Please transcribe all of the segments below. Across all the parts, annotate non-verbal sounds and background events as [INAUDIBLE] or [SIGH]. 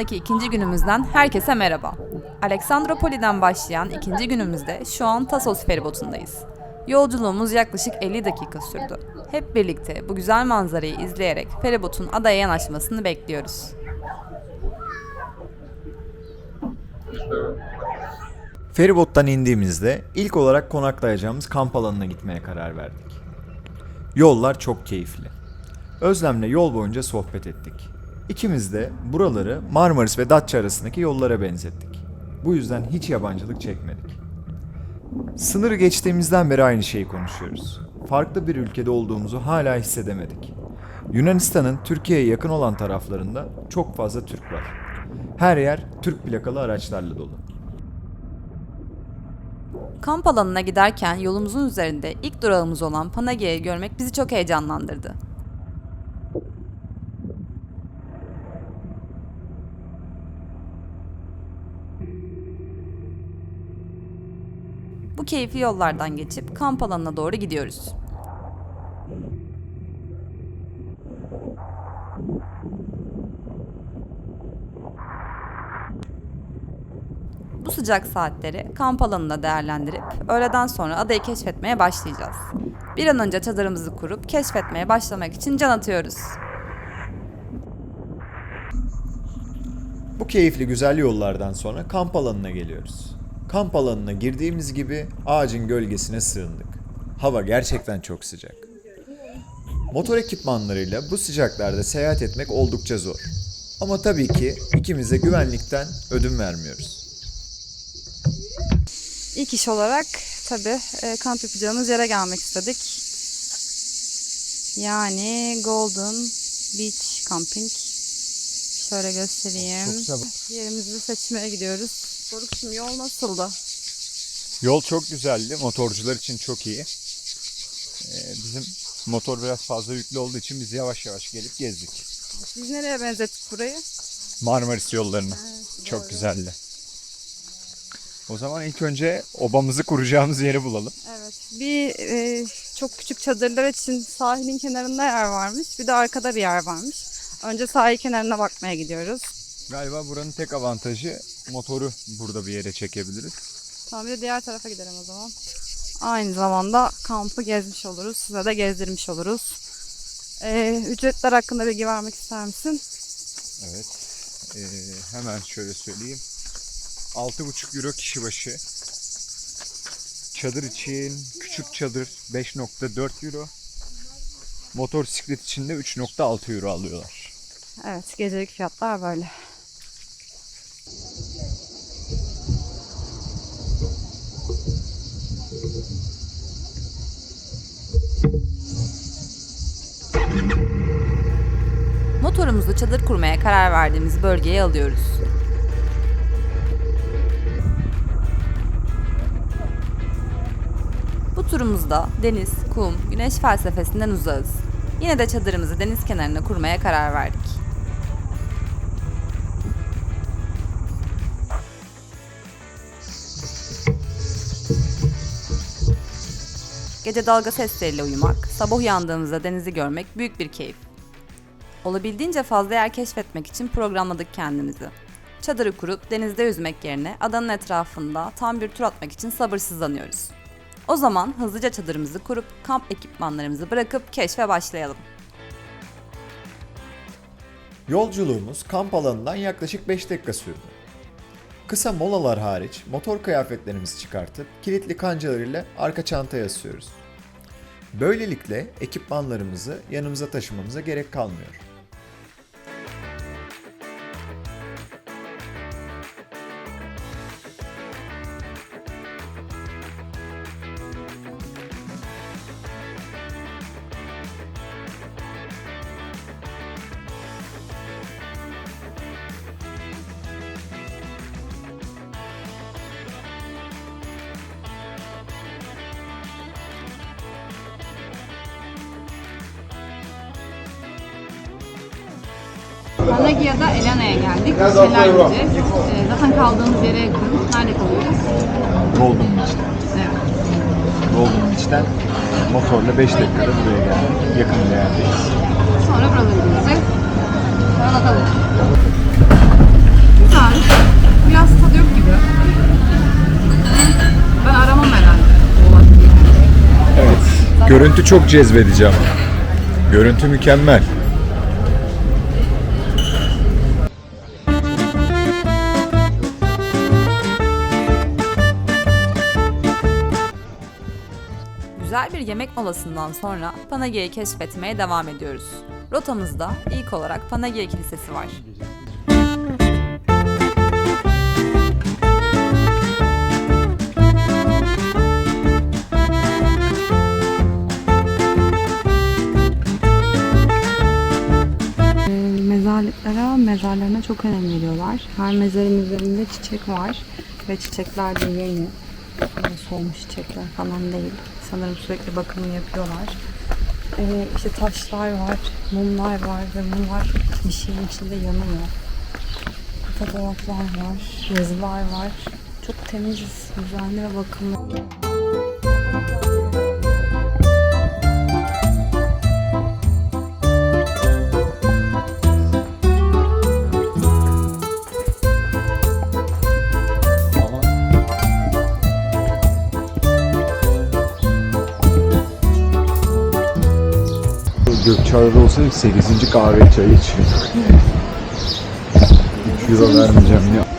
Yunanistan'daki ikinci günümüzden herkese merhaba. Aleksandropoli'den başlayan ikinci günümüzde şu an Tasos feribotundayız. Yolculuğumuz yaklaşık 50 dakika sürdü. Hep birlikte bu güzel manzarayı izleyerek feribotun adaya yanaşmasını bekliyoruz. Feribottan indiğimizde ilk olarak konaklayacağımız kamp alanına gitmeye karar verdik. Yollar çok keyifli. Özlem'le yol boyunca sohbet ettik. İkimiz de buraları Marmaris ve Datça arasındaki yollara benzettik. Bu yüzden hiç yabancılık çekmedik. Sınırı geçtiğimizden beri aynı şeyi konuşuyoruz. Farklı bir ülkede olduğumuzu hala hissedemedik. Yunanistan'ın Türkiye'ye yakın olan taraflarında çok fazla Türk var. Her yer Türk plakalı araçlarla dolu. Kamp alanına giderken yolumuzun üzerinde ilk durağımız olan Panagia'yı görmek bizi çok heyecanlandırdı. Bu keyifli yollardan geçip kamp alanına doğru gidiyoruz. Bu sıcak saatleri kamp alanında değerlendirip öğleden sonra adayı keşfetmeye başlayacağız. Bir an önce çadırımızı kurup keşfetmeye başlamak için can atıyoruz. Bu keyifli güzel yollardan sonra kamp alanına geliyoruz. Kamp alanına girdiğimiz gibi ağacın gölgesine sığındık. Hava gerçekten çok sıcak. Motor ekipmanlarıyla bu sıcaklarda seyahat etmek oldukça zor. Ama tabii ki ikimiz de güvenlikten ödün vermiyoruz. İlk iş olarak tabii e, kamp yapacağımız yere gelmek istedik. Yani Golden Beach Camping. Şöyle göstereyim. Çok güzel. Yerimizi seçmeye gidiyoruz. Doruk'cum yol nasıldı? Yol çok güzeldi. Motorcular için çok iyi. Ee, bizim motor biraz fazla yüklü olduğu için biz yavaş yavaş gelip gezdik. Biz nereye benzettik burayı? Marmaris yollarını. çok güzeldi. O zaman ilk önce obamızı kuracağımız yeri bulalım. Evet. Bir e, çok küçük çadırlar için sahilin kenarında yer varmış. Bir de arkada bir yer varmış. Önce sahil kenarına bakmaya gidiyoruz. Galiba buranın tek avantajı motoru burada bir yere çekebiliriz. Tamam bir de diğer tarafa gidelim o zaman. Aynı zamanda kampı gezmiş oluruz. Size de gezdirmiş oluruz. Ee, ücretler hakkında bilgi vermek ister misin? Evet. Ee, hemen şöyle söyleyeyim. 6,5 euro kişi başı. Çadır için küçük çadır 5.4 euro. Motosiklet için de 3.6 euro alıyorlar. Evet gecelik fiyatlar böyle. Motorumuzu çadır kurmaya karar verdiğimiz bölgeye alıyoruz. Bu turumuzda deniz, kum, güneş felsefesinden uzağız. Yine de çadırımızı deniz kenarına kurmaya karar verdik. Gece dalga sesleriyle uyumak, sabah uyandığımızda denizi görmek büyük bir keyif. Olabildiğince fazla yer keşfetmek için programladık kendimizi. Çadırı kurup denizde yüzmek yerine adanın etrafında tam bir tur atmak için sabırsızlanıyoruz. O zaman hızlıca çadırımızı kurup kamp ekipmanlarımızı bırakıp keşfe başlayalım. Yolculuğumuz kamp alanından yaklaşık 5 dakika sürdü. Kısa molalar hariç motor kıyafetlerimizi çıkartıp kilitli kancalarıyla arka çantaya asıyoruz. Böylelikle ekipmanlarımızı yanımıza taşımamıza gerek kalmıyor. Panagia'da Elena'ya geldik. Şeyler yiyeceğiz. Ee, zaten kaldığımız yere yakın. Nerede kalıyoruz? Golden Beach'ten. Evet. Golden Beach'ten motorla 5 dakikada buraya geldik. Yakın bir yerdeyiz. Sonra buralara gideceğiz. Sonra da kalırız. tadı yok gibi. Ben aramam herhalde. Evet. Görüntü çok cezbedici ama. Görüntü mükemmel. Yemek molasından sonra Panagia'yı keşfetmeye devam ediyoruz. Rotamızda ilk olarak Panagia Kilisesi var. Mezarlıklara, mezarlarına çok önem veriyorlar. Her mezarın üzerinde çiçek var ve çiçekler de yeni. Solmuş çiçekler falan değil. Sanırım sürekli bakımını yapıyorlar. Ee, işte taşlar var, mumlar var ve mumlar bir şeyin içinde yanıyor. Fotoğraflar var, yazılar var. Çok temiz, düzenli ve bakımlı. Gökçeada'da olsaydık 8. kahve çayı içiyorduk. 3 euro vermeyeceğim ya.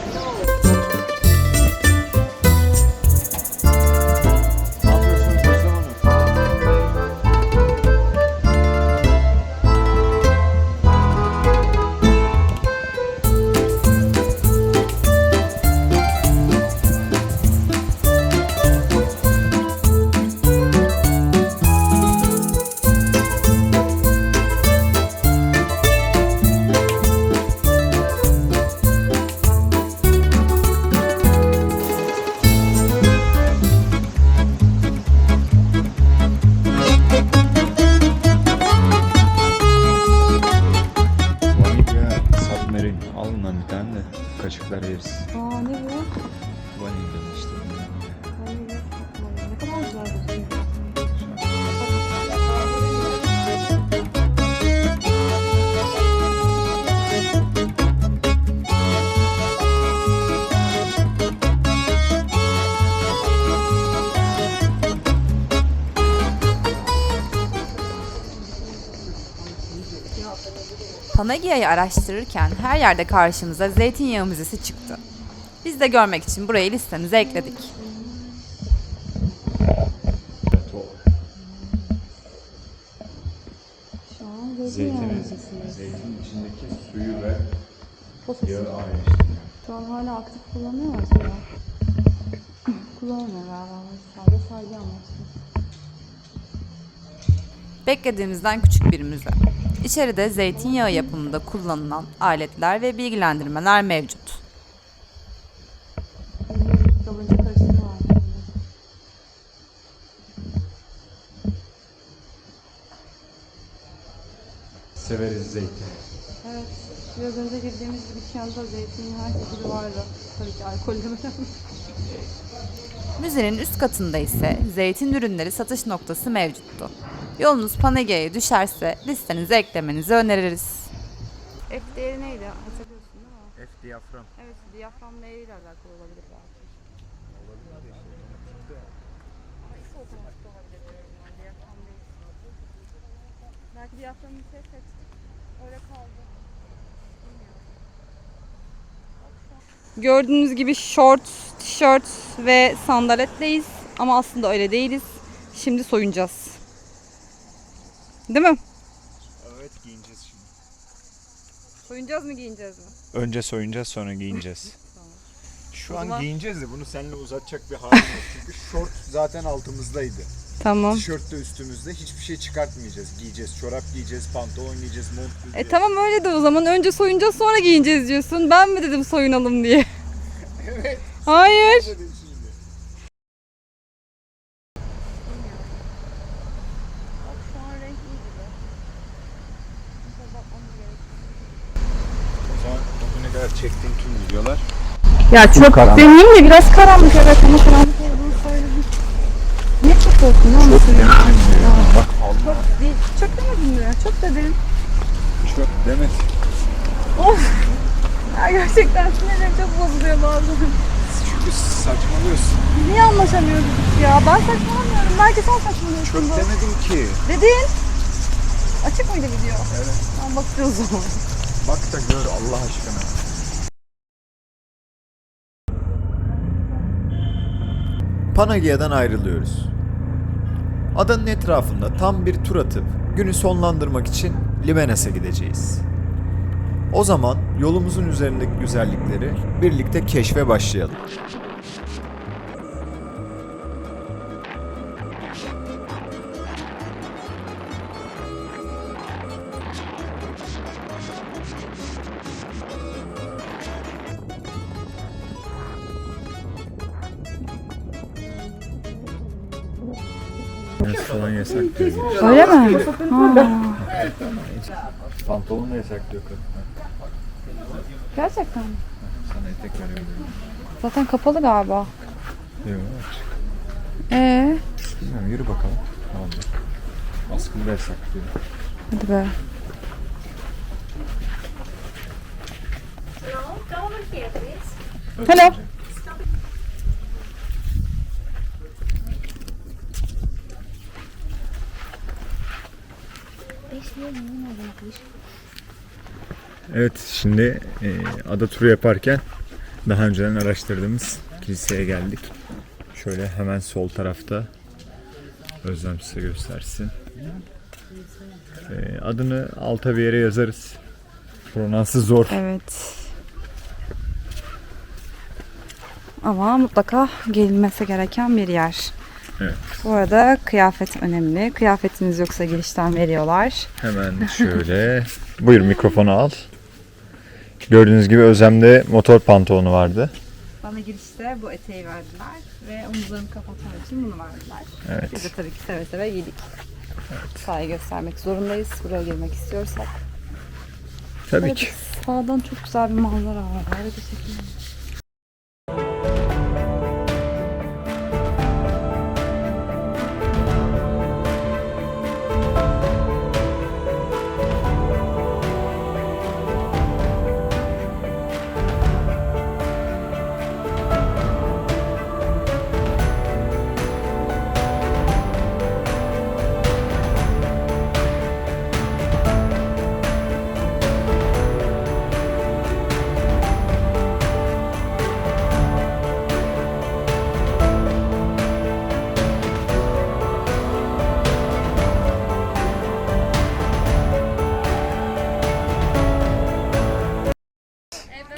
Panagia'yı araştırırken her yerde karşımıza zeytinyağı müzesi çıktı. Biz de görmek için burayı listemize ekledik. Şu an Zeytinin, zeytinyağı zeytinin içindeki suyu ve Posası. yağı ayrıştırıyor. Şu an hala aktif kullanıyor mu acaba? [LAUGHS] Kullanmıyor galiba. Sadece saygı amaçlı. Beklediğimizden küçük bir müze. İçeride zeytinyağı yapımında kullanılan aletler ve bilgilendirmeler mevcut. Severiz zeytin. Evet. Biraz önce girdiğimiz bir dükkanda zeytin her çeşidi vardı. Tabii ki alkollü Müzenin üst katında ise zeytin ürünleri satış noktası mevcuttu. Yolunuz Panagia'ya düşerse listenize eklemenizi öneririz. F değeri neydi? Hatırlıyorsun değil mi? F diyafram. Evet, diyafram değeriyle alakalı olabilir belki. Otomatik olabilir diyafram değil. Belki diyaframı yüksek seçtik, öyle kaldı. Gördüğünüz gibi short, tişört ve sandaletleyiz ama aslında öyle değiliz. Şimdi soyunacağız. Değil mi? Evet giyineceğiz şimdi. Soyunacağız mı giyineceğiz mi? Önce soyunacağız sonra giyineceğiz. [LAUGHS] Şu an giyineceğiz de bunu seninle uzatacak bir halim yok. Çünkü şort zaten altımızdaydı. Tamam. Tişört de üstümüzde. Hiçbir şey çıkartmayacağız. Giyeceğiz. Çorap giyeceğiz, pantolon giyeceğiz, mont E giyeceğiz. tamam öyle de o zaman önce soyunacağız sonra giyineceğiz diyorsun. Ben mi dedim soyunalım diye? [LAUGHS] Evet. Hayır. Dedim şimdi. O zaman bugüne kadar çektiğim tüm videolar Ya çok karanlık. demeyeyim de biraz karanlık evet ama karanlık olduğunu söyledim. Niye çekiyorsun lan bu suyu? Bak Allah Değil, çok demedin mi? Çok dedin. çok demet. Ya gerçekten sinirlerim çok bozuluyor bazen. Çünkü saçmalıyorsun. Niye anlaşamıyoruz biz ya? Ben saçmalamıyorum. Belki sen saçmalıyorsun. Çok bu. demedim ki. Dedin. Açık mıydı video? Evet. Tamam bakacağız o zaman. Bak da gör Allah aşkına. Panagia'dan ayrılıyoruz. Adanın etrafında tam bir tur atıp günü sonlandırmak için Limenes'e gideceğiz. O zaman yolumuzun üzerindeki güzellikleri birlikte keşfe başlayalım. Yasak diyor. Öyle mi? Ha. Pantolon da yasak diyor kadın. Gerçekten mi? Sana etek veriyor. Zaten kapalı galiba. Yok açık. Ee, Bilmiyorum yürü bakalım. Ne olacak? Askılı da yasak diyor. hadi be. Hello. Evet şimdi e, ada turu yaparken daha önceden araştırdığımız kiliseye geldik. Şöyle hemen sol tarafta Özlem size göstersin. E, adını alta bir yere yazarız. Pronansı zor. Evet. Ama mutlaka gelinmesi gereken bir yer. Evet. Bu arada kıyafet önemli. Kıyafetiniz yoksa girişten veriyorlar. Hemen şöyle. [LAUGHS] Buyur mikrofonu al. Gördüğünüz gibi Özlem'de motor pantolonu vardı. Bana girişte bu eteği verdiler ve omuzlarımı kapatmak için bunu verdiler. Evet. Biz de tabii ki seve seve giydik. Sahayı göstermek zorundayız. Buraya girmek istiyorsak. Tabii Evet, ki. Sağdan çok güzel bir manzara var. Harika teşekkür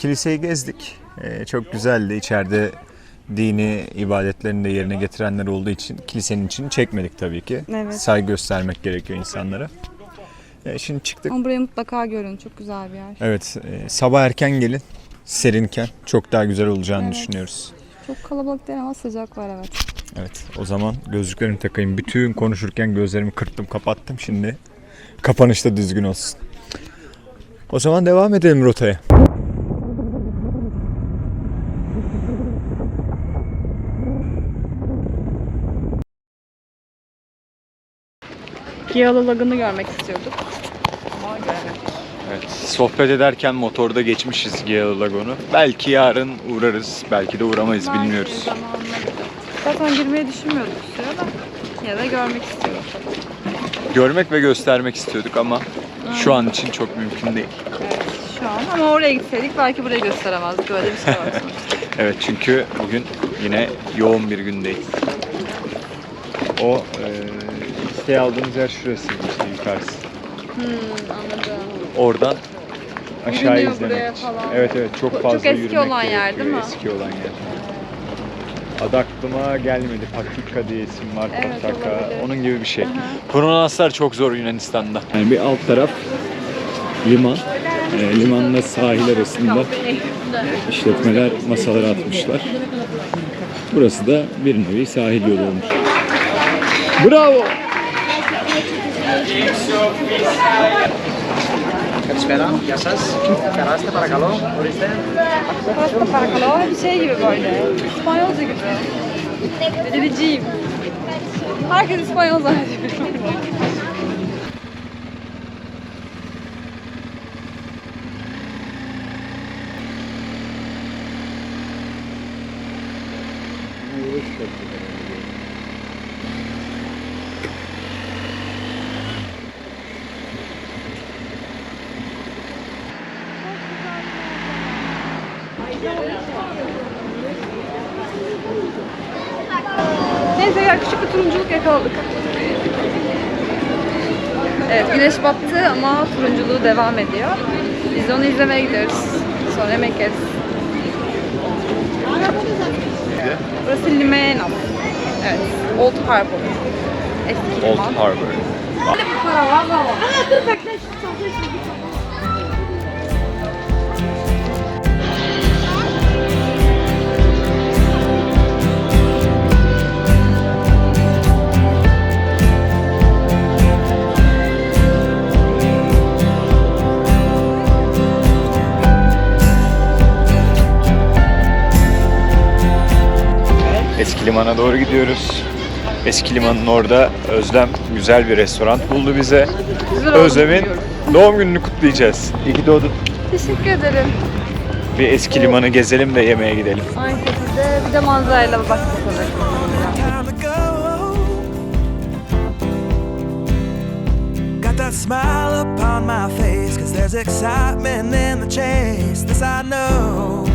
Kiliseyi gezdik. Ee, çok güzeldi. İçeride dini ibadetlerini de yerine getirenler olduğu için kilisenin içini çekmedik tabii ki. Evet. Saygı göstermek gerekiyor insanlara. Ee, şimdi çıktık. Ama burayı mutlaka görün. Çok güzel bir yer. Evet, e, sabah erken gelin. Serinken çok daha güzel olacağını Evet. düşünüyoruz. Çok kalabalık değil ama sıcak var evet. Evet, o zaman gözlüklerimi takayım. Bütün konuşurken gözlerimi kırptım, kapattım. Şimdi kapanışta düzgün olsun. O zaman devam edelim rotaya. Giyalı Lagun'u görmek istiyorduk. Ama göremedik. Evet, sohbet ederken motorda geçmişiz Geyal Lagon'u. Belki yarın uğrarız, belki de uğramayız Belki bilmiyoruz. zamanla. Zaten girmeyi düşünmüyorduk süre de. Ya da görmek istiyoruz. Görmek ve göstermek istiyorduk ama şu an için çok mümkün değil. Evet şu an ama oraya gitseydik belki burayı gösteremezdik. Öyle bir şey var sonuçta. [LAUGHS] Evet çünkü bugün yine yoğun bir gündeyiz. O e, listeyi aldığımız yer şurası işte yukarısı. hmm, anladım. Oradan aşağı Yürünüyor izlemek. buraya falan. Evet evet çok Çok fazla eski yürümek olan yer, gerekiyor, değil mi? Eski olan yer. Adı aklıma gelmedi. Patika diye isim var. Evet, Pataka. olabilir. Onun gibi bir şey. Pronanslar çok zor Yunanistan'da. Yani bir alt taraf liman. E, limanla sahil arasında işletmeler masaları atmışlar. Burası da bir nevi sahil yolu olmuş. Bravo! Καλησπέρα, γεια σας. Καράστε, παρακαλώ, ορίστε. Παρακαλώ, έχει σέγγιβε πόλη. Σπανιόζα και τώρα. Δεν είναι τζιμ. Άρχεται σπανιόζα, έχει. Turunculuk yakaladık. Evet güneş battı ama turunculuğu devam ediyor. Biz de onu izlemeye gidiyoruz. Sonra yemek yeriz. Burası Limenos. Evet. Old Harbor. Eski Old. Harbor. Eski [LAUGHS] limana doğru gidiyoruz. Eski limanın orada Özlem güzel bir restoran buldu bize. Güzel Özlem'in doğum gününü kutlayacağız. İyi ki doğdun. Teşekkür ederim. Bir eski limanı gezelim de yemeğe gidelim. Aynı şekilde bir de manzarayla bak bakalım. that smile upon my face, cause there's excitement in the chase, this I know.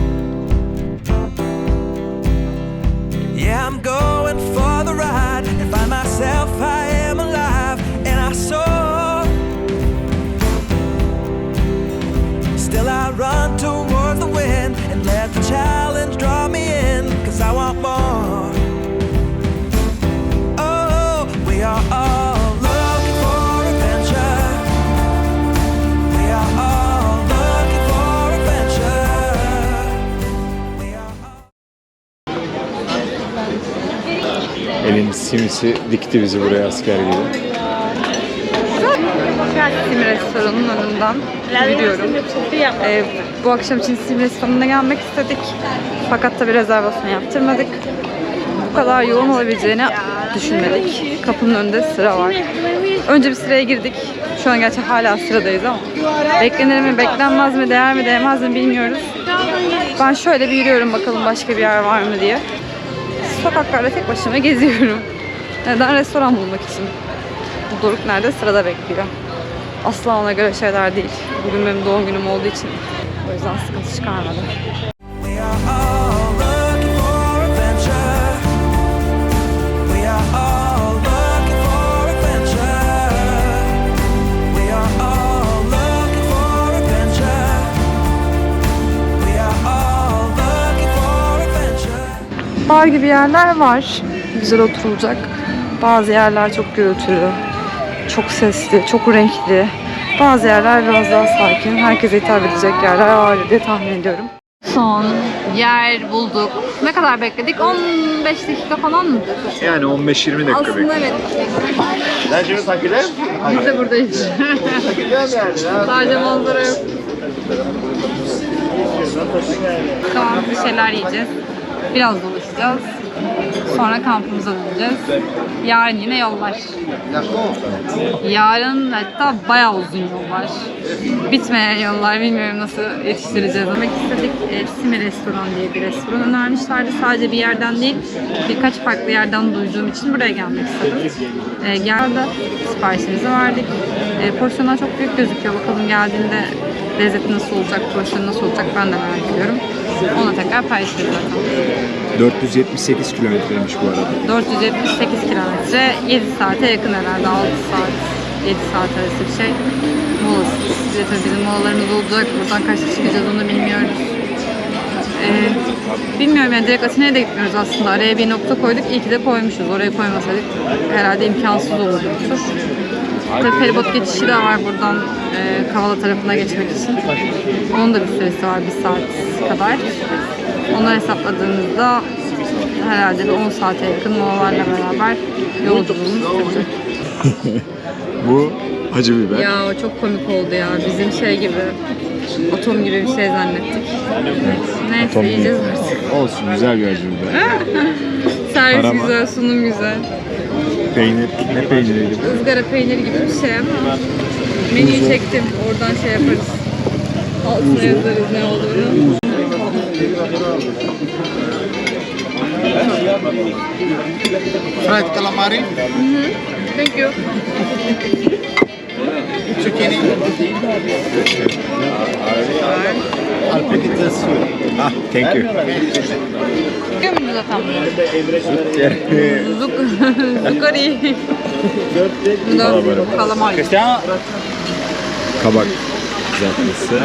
Simisi dikti bizi buraya asker gibi. Sim restoranının önünden yürüyorum. Ee, bu akşam için sim restoranına gelmek istedik. Fakat tabi rezervasyon yaptırmadık. Bu kadar yoğun olabileceğini düşünmedik. Kapının önünde sıra var. Önce bir sıraya girdik. Şu an gerçi hala sıradayız ama. Beklenir mi, beklenmez mi, değer mi, değmez mi bilmiyoruz. Ben şöyle bir yürüyorum bakalım başka bir yer var mı diye. Sokaklarda tek başıma geziyorum. Neden? Restoran bulmak için. Bu Doruk nerede? Sırada bekliyor. Asla ona göre şeyler değil. Bugün benim doğum günüm olduğu için. O yüzden sıkıntı çıkarmadım. Bar gibi yerler var. Güzel oturulacak. Bazı yerler çok gürültülü. Çok sesli, çok renkli. Bazı yerler biraz daha sakin. Herkese hitap edecek yerler var diye tahmin ediyorum. Son yer bulduk. Ne kadar bekledik? 15 dakika falan mı? Yani 15-20 dakika Aslında evet. Biz de buradayız. Sadece manzara yok. Tamam bir şeyler yiyeceğiz. Biraz dolaşacağız. Sonra kampımıza döneceğiz. Yarın yine yollar. Yarın hatta bayağı uzun yollar. Bitmeyen yollar. Bilmiyorum nasıl yetiştireceğiz. Demek istedik. E, Simi Restoran diye bir restoran önermişlerdi. Sadece bir yerden değil, birkaç farklı yerden duyduğum için buraya gelmek istedim. E, geldi. Siparişimizi verdik. E, porsiyonlar çok büyük gözüküyor. Bakalım geldiğinde lezzeti nasıl olacak, porsiyonu nasıl olacak ben de merak ediyorum. Ona tekrar paylaşırız. 478 kilometreymiş bu arada. 478 kilometre, 7 saate yakın herhalde, 6 saat, 7 saat arası bir şey. Molasız. Bir de tabii bizim molalarımız olacak, buradan kaçta çıkacağız onu bilmiyoruz. Ee, bilmiyorum yani direkt Atina'ya da gitmiyoruz aslında. Araya bir nokta koyduk, iyi ki de koymuşuz. Oraya koymasaydık herhalde imkansız olurdu bu tur. Tabii feribot geçişi de var buradan e, Kavala tarafına geçmek için. Onun da bir süresi var, bir saat kadar. Onu hesapladığımızda herhalde bir 10 saate yakın molalarla beraber yolculuğumuz. [LAUGHS] Bu acı biber. Ya o çok komik oldu ya. Bizim şey gibi, atom gibi bir şey zannettik. Neyse Atom yiyeceğiz artık. Olsun güzel bir acı biber. [LAUGHS] Servis Arama. güzel, sunum güzel. Peynir, ne peyniriydi bu? Izgara peyniri gibi bir şey ama menüyü çektim. Oradan şey yaparız. Altına yazarız ne olduğunu. Fried calamari. Thank you. Zucchini. I'll pick it this way. Ah, thank you. Biliyor musunuz zaten? Zuk Zukari. Bu kalamari. Kabak kızartması.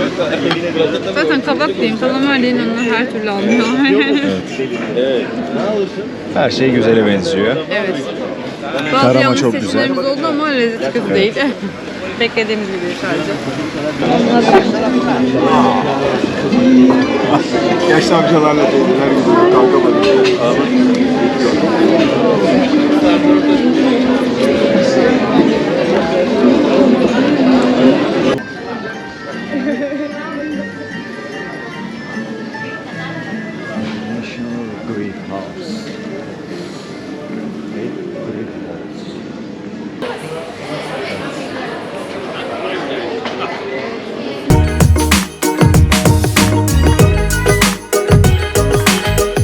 Zaten kabak diyeyim, kalamar deyin onu her türlü anlıyorlar. [LAUGHS] Her şey güzele benziyor. evet. Bazı Tarama yanlış çok seçimlerimiz oldu ama lezzet kötü değil. [LAUGHS] Beklediğimiz gibi sadece. Yaşlı amcalarla teyzeler gibi kalkamadık.